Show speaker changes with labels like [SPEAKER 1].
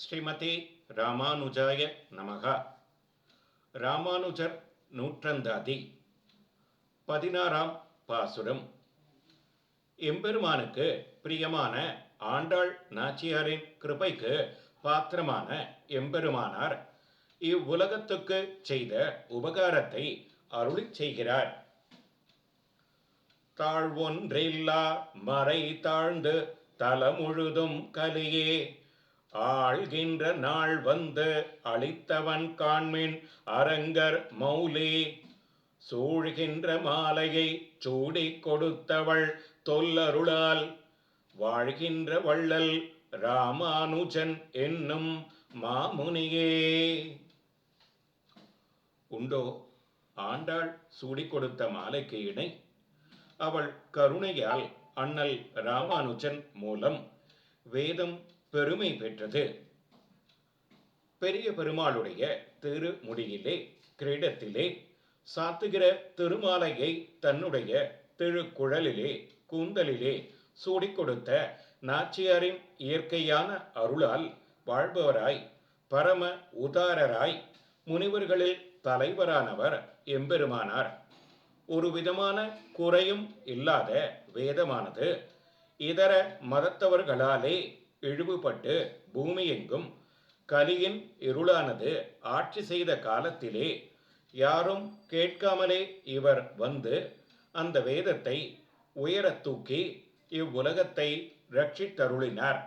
[SPEAKER 1] ஸ்ரீமதி ராமானுஜாய நமகா. ராமானுஜர் நூற்றந்தாதி பதினாறாம் பாசுரம். எம்பெருமானுக்கு பிரியமான ஆண்டாள் நாச்சியாரின் கிருபைக்கு பாத்திரமான எம்பெருமானார் இவ்வுலகத்துக்கு செய்த உபகாரத்தை அருளிச் செய்கிறார். தாழ்வொன்றில்லா மறை தாழ்ந்து தலமுழுதும் கலியே ஆழ்கின்ற நாள் வந்து அழித்தவன் காண்மின் அரங்கர் மௌலி. சூழ்கின்ற மாலையை சூடி கொடுத்தவள் தொல்லருளால். வாழ்கின்ற வள்ளல் ராமானுஜன் என்னும் மாமுனியே. உண்டோ ஆண்டாள் சூடிக் கொடுத்த மாலைக்கு இணை. அவள் கருணையால் அண்ணல் ராமானுஜன் மூலம் வேதம் பெருமை பெற்றது. பெரிய பெருமாளுடைய திருமுடியிலே கிரீடத்திலே சாத்துகிற திருமாலையை தன்னுடைய திருக்குழலிலே கூந்தலிலே சூடிக் கொடுத்த நாச்சியாரின் இயற்கையான அருளால் வாழ்பவராய் பரம உதாரராய் முனிவர்களில் தலைவரானவர் எம்பெருமானார். ஒரு விதமான குறையும் இல்லாத வேதமானது இதர மதத்தவர்களாலே இழிவுபட்டு பூமியெங்கும் கலியின் இருளானது ஆட்சி செய்த காலத்திலே யாரும் கேட்காமலே இவர் வந்து அந்த வேதத்தை உயரத் தூக்கி இவ்வுலகத்தை ரட்சித்தருளினார்